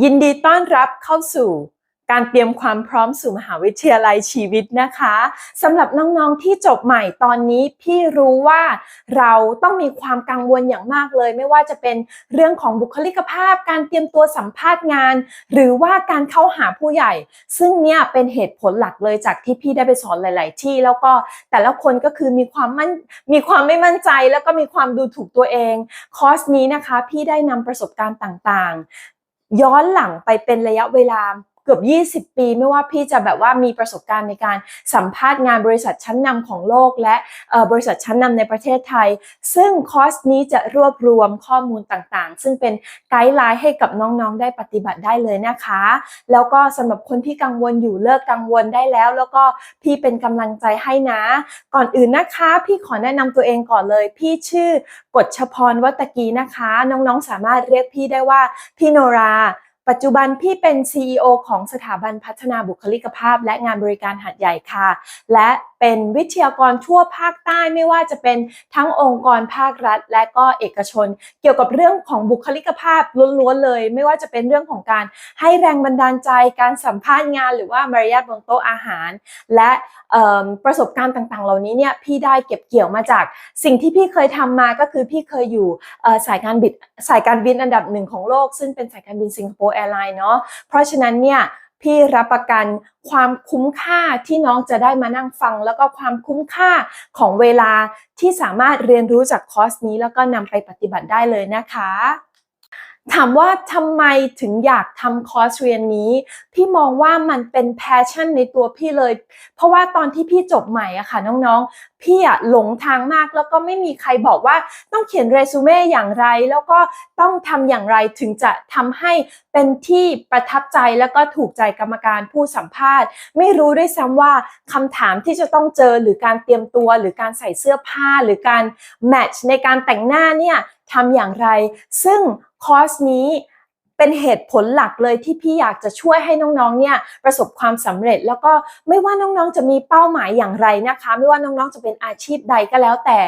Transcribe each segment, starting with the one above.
ยินดีต้อนรับเข้าสู่การเตรียมความพร้อมสู่มหาวิทยาลัยชีวิตนะคะสำหรับน้องๆที่จบใหม่ตอนนี้พี่รู้ว่าเราต้องมีความกังวลอย่างมากเลย ไม่ว่าจะเป็นเรื่องของบุคลิกภาพ การเตรียมตัวสัมภาษณ์งาน หรือว่าการเข้าหาผู้ใหญ่ ซึ่งเนี่ยเป็นเหตุผลหลักเลยจากที่พี่ได้ไปสอนหลาย ๆ ที่ แล้วก็แต่ละคนก็คือมีความมั่นมีความไม่มั่นใจ แล้วก็มีความดูถูกตัวเองคอร์สนี้นะคะ พี่ได้นำประสบการณ์ต่างๆ ย้อนหลังไปเป็นระยะเวลา เกือบ 20 ปี ไม่ว่าพี่จะแบบว่ามีประสบการณ์ในการสัมภาษณ์งานบริษัทชั้นนำของโลก และบริษัทชั้นนำในประเทศไทย ซึ่งคอร์สนี้จะรวบรวมข้อมูลต่างๆ ซึ่งเป็นไกด์ไลน์ให้กับน้องๆ ได้ปฏิบัติได้เลยนะคะ แล้วก็สำหรับคนที่กังวลอยู่เลิกกังวลได้แล้ว แล้วก็พี่เป็นกำลังใจให้นะ ก่อนอื่นนะคะ พี่ขอแนะนำตัวเองก่อนเลย พี่ชื่อกฎชพรวัตกีนะคะ น้องๆสามารถเรียกพี่ได้ว่าพี่โนรา ปัจจุบันพี่เป็น CEO ของสถาบันพัฒนาบุคลิกภาพ และงานบริการหัดใหญ่ค่ะ และ เป็นวิทยากรทั่วภาคใต้ไม่ว่าจะเป็นทั้งองค์กรภาครัฐ และก็เอกชน เกี่ยวกับเรื่องของบุคลิกภาพล้วนๆเลย ไม่ว่าจะเป็นเรื่องของการให้แรงบันดาลใจการสัมภาษณ์งาน หรือว่ามารยาทบนโต๊ะอาหาร และประสบการณ์ต่างๆ เหล่านี้เนี่ยพี่ได้เก็บเกี่ยวมาจากสิ่งที่พี่เคยทำมาก็คือพี่เคยอยู่สายการบินสายการบินอันดับหนึ่งของโลก ซึ่งเป็นสายการบินสิงคโปร์แอร์ไลน์เนาะเพราะฉะนั้นเนี่ย พี่รับประกันความคุ้มค่าที่น้องจะได้มานั่งฟัง แล้วก็ความคุ้มค่าของเวลาที่สามารถเรียนรู้จากคอร์สนี้ แล้วก็นำไปปฏิบัติได้เลยนะคะถามว่าทำไมถึงอยากทำคอร์สเรียนนี้ พี่มองว่ามันเป็นแพชชั่นในตัวพี่เลย เพราะว่าตอนที่พี่จบใหม่อะค่ะน้องๆ พี่อะหลงทางมากแล้วก็ไม่มีใครบอกว่าต้องเขียนเรซูเม่อย่างไร แล้วก็ต้องทำอย่างไรถึงจะทำให้ เป็นที่ประทับใจแล้วก็ถูกใจกรรมการผู้สัมภาษณ์ ไม่รู้ด้วยซ้ำว่าคำถามที่จะต้องเจอหรือการเตรียมตัว หรือการใส่เสื้อผ้าหรือการแมทช์ในการแต่งหน้าเนี่ยทำอย่างไร ซึ่งคอร์สนี้ เป็นเหตุผลหลักเลยที่พี่อยากจะช่วยให้น้องๆ เนี่ยประสบความสำเร็จ แล้วก็ไม่ว่าน้องๆ จะมีเป้าหมายอย่างไรนะคะ ไม่ว่าน้องๆ จะเป็นอาชีพใดก็แล้วแต่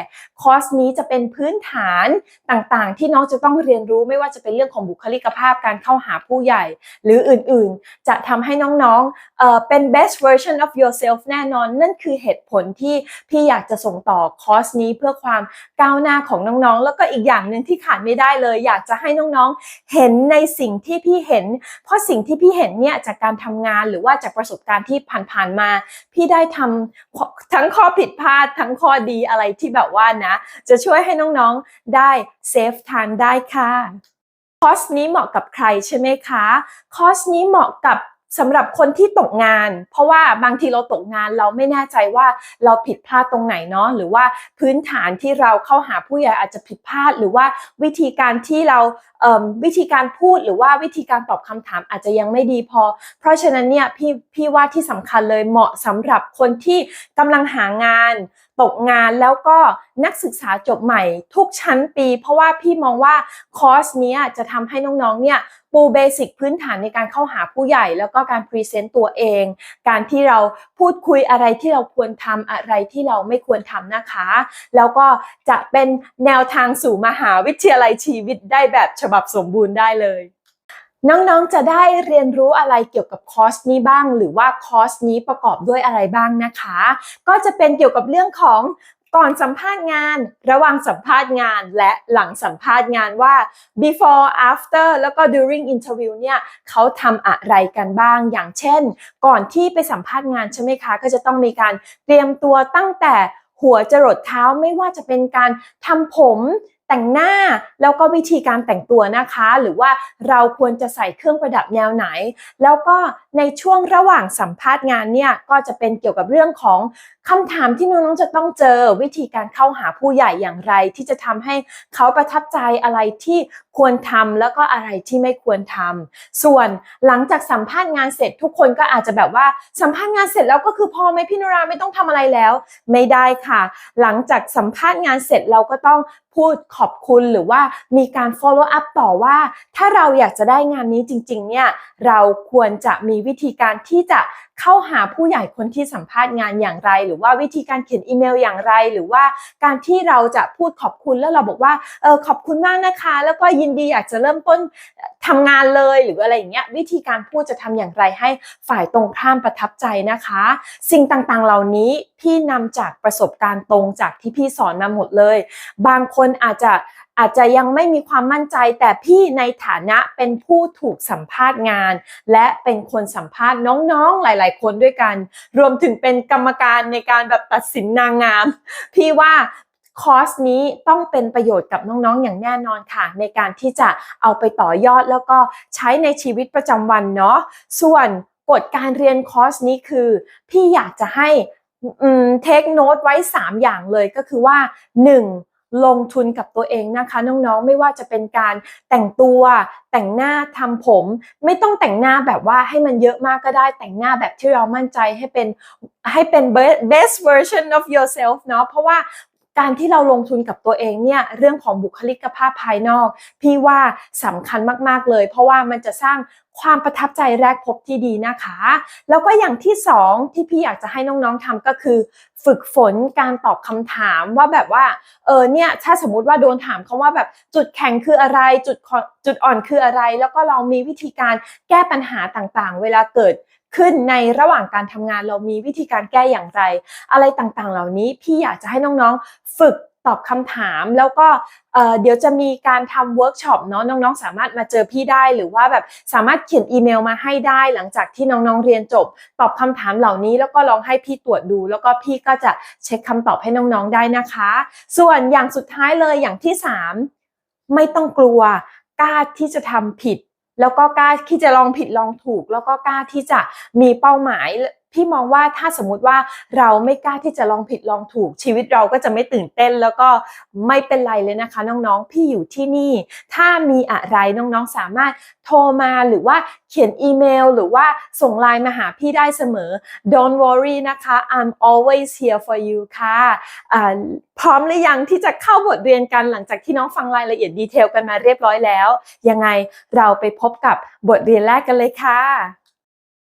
คอร์สนี้จะเป็นพื้นฐานต่างๆ ที่น้องจะต้องเรียนรู้ไม่ว่าจะเป็นเรื่องของบุคลิกภาพการเข้าหาผู้ใหญ่ หรืออื่นๆ จะทำให้น้องๆเออเป็น best version of yourself แน่นอน นั่นคือเหตุผลที่พี่อยากจะส่งต่อคอร์สนี้เพื่อความก้าวหน้าของน้องๆ แล้วก็อีกอย่างหนึ่งที่ขาดไม่ได้เลย อยากจะให้น้องๆ เห็นในสิงที่พี่เห็น เพราะสิ่งที่พี่เห็นเนี่ยจากการทำงานหรือว่าจากประสบการณ์ที่ผ่านๆมา พี่ได้ทำทั้งข้อผิดพลาดทั้งข้อดีอะไรที่แบบว่านะ จะช่วยให้น้องๆได้เซฟทานได้ค่ะคอร์สนี้เหมาะกับใครใช่ไหมคะ คอร์สนี้เหมาะกับ สำหรับคนที่ตกงาน เพราะว่าบางทีเราตกงานเราไม่แน่ใจว่าเราผิดพลาดตรงไหนเนาะหรือว่าพื้นฐานที่เราเข้าหาผู้ใหญ่อาจจะผิดพลาด หรือว่าวิธีการที่เราเอ่มวิธีการพูดหรือว่าวิธีการตอบคำถามอาจจะยังไม่ดีพอ เพราะฉะนั้นเนี่ยพี่พี่ว่าที่สำคัญเลยเหมาะสำหรับคนที่กำลังหางานตกงานแล้วก็นักศึกษาจบใหม่ทุกชั้นปี เพราะว่าพี่มองว่าคอร์สนี้จะทำให้น้องๆ เนี่ยปูเบสิกพื้นฐานในการเข้าหาผู้ใหญ่ แล้วก็การพรีเซนต์ตัวเอง การที่เราพูดคุยอะไรที่เราควรทำอะไรที่เราไม่ควรทำนะคะ แล้วก็จะเป็นแนวทางสู่มหาวิทยาลัยชีวิตได้แบบฉบับสมบูรณ์ได้เลย น้องๆ จะได้เรียนรู้อะไรเกี่ยวกับคอร์สนี้บ้าง หรือว่าคอร์สนี้ประกอบด้วยอะไรบ้างนะคะ ก็จะเป็นเกี่ยวกับเรื่องของก่อนสัมภาษณ์งาน ระหว่างสัมภาษณ์งาน และหลังสัมภาษณ์งานว่า before after แล้วก็ during interview เนี่ยเขาทำอะไรกันบ้าง อย่างเช่น ก่อนที่ไปสัมภาษณ์งานใช่ไหมคะ ก็จะต้องมีการเตรียมตัวตั้งแต่หัวจรดเท้าไม่ว่าจะเป็นการทำผม แต่งหน้าแล้วก็วิธีการแต่งตัวนะคะ หรือว่าเราควรจะใส่เครื่องประดับแนวไหน แล้วก็ในช่วงระหว่างสัมภาษณ์งานเนี่ยก็จะเป็นเกี่ยวกับเรื่องของคำถามที่น้องๆจะต้องเจอวิธีการเข้าหาผู้ใหญ่อย่างไร ที่จะทำให้เขาประทับใจอะไรที่ควรทำแล้วก็อะไรที่ไม่ควรทำส่วนหลังจากสัมภาษณ์งานเสร็จทุกคนก็อาจจะแบบว่าสัมภาษณ์งานเสร็จแล้วก็คือพอไหมพี่นราไม่ต้องทำอะไรแล้ว ไม่ได้ค่ะ หลังจากสัมภาษณ์งานเสร็จเราก็ต้องพูดขอบคุณหรือว่ามีการ follow up ต่อว่า ถ้าเราอยากจะได้งานนี้จริงๆเนี่ยเราควรจะมีวิธีการที่จะเข้าหาผู้ใหญ่คนที่สัมภาษณ์งานอย่างไร หรือว่าวิธีการเขียนอีเมลอย่างไร หรือว่าการที่เราจะพูดขอบคุณแล้วเราบอกว่าเออขอบคุณมากนะคะ แล้วก็ยินดีอยากจะเริ่มต้นทำงานเลยหรืออะไรอย่างเงี้ยวิธีการพูดจะทำอย่างไรให้ฝ่ายตรงข้ามประทับใจนะคะ สิ่งต่างๆเหล่านี้พี่นำจากประสบการณ์ตรงจากที่พี่สอนมาหมดเลย บางคนอาจจะอาจจะยังไม่มีความมั่นใจแต่พี่ในฐานะเป็นผู้ถูกสัมภาษณ์งาน และเป็นคนสัมภาษณ์น้องๆหลาย ๆ คนด้วยกัน รวมถึงเป็นกรรมการในการแบบตัดสินนางงาม พี่ว่าคอร์สนี้ต้องเป็นประโยชน์กับน้องๆ อย่างแน่นอนค่ะ ในการที่จะเอาไปต่อยอดแล้วก็ใช้ในชีวิตประจำวันเนาะส่วนกฎการเรียนคอร์สนี้คือ พี่อยากจะให้เทคโน้ตไว้ 3 อย่างเลยก็คือว่า 1. ลงทุนกับตัวเองนะคะน้องๆ ไม่ว่าจะเป็นการแต่งตัว แต่งหน้าทำผม ไม่ต้องแต่งหน้าแบบว่าให้มันเยอะมากก็ได้ แต่งหน้าแบบที่เรามั่นใจให้เป็นให้เป็น best version of yourself เนาะเพราะว่า การที่เราลงทุนกับตัวเองเนี่ยเรื่องของบุคลิกภาพภายนอก พี่ว่าสำคัญมากๆเลย เพราะว่ามันจะสร้างความประทับใจแรกพบที่ดีนะคะ แล้วก็อย่างที่สองที่พี่อยากจะให้น้องๆทำก็คือ ฝึกฝนการตอบคำถามว่าแบบว่าเออเนี่ยถ้าสมมติว่าโดนถามเขาว่าแบบจุดแข็งคืออะไรจุดจุดอ่อนคืออะไร แล้วก็เรามีวิธีการแก้ปัญหาต่างๆ เวลาเกิด ขึ้นในระหว่างการทำงานเรามีวิธีการแก้อย่างไร อะไรต่างๆ เหล่านี้พี่อยากจะให้น้องๆฝึกตอบคำถามแล้วก็เดี๋ยวจะมีการทำเวิร์กช็อปเนาะน้องๆ สามารถมาเจอพี่ได้หรือว่าแบบสามารถเขียนอีเมลมาให้ได้ หลังจากที่น้องๆเรียนจบ ตอบคำถามเหล่านี้แล้วก็ลองให้พี่ตรวจดู แล้วก็พี่ก็จะเช็คคำตอบให้น้องๆได้นะคะ ส่วนอย่างสุดท้ายเลยอย่างที่ 3 ไม่ต้องกลัวกล้าที่จะทำผิด แล้วก็กล้าที่จะลองผิดลองถูก แล้วก็กล้าที่จะมีเป้าหมาย พี่มองว่าถ้าสมมติว่าเราไม่กล้าที่จะลองผิดลองถูกชีวิตเราก็จะไม่ตื่นเต้น แล้วก็ไม่เป็นไรเลยนะคะ น้องๆ พี่อยู่ที่นี่ ถ้ามีอะไรน้องๆสามารถโทรมาหรือว่าเขียนอีเมล หรือว่าส่งไลน์มาหาพี่ได้เสมอ don't worry นะคะ I'm always here for you ค่ะพร้อมหรือยังที่จะเข้าบทเรียนกันหลังจากที่น้องฟังรายละเอียดดีเทลกันมาเรียบร้อยแล้ว ยังไงเราไปพบกับบทเรียนแรกกันเลยค่ะ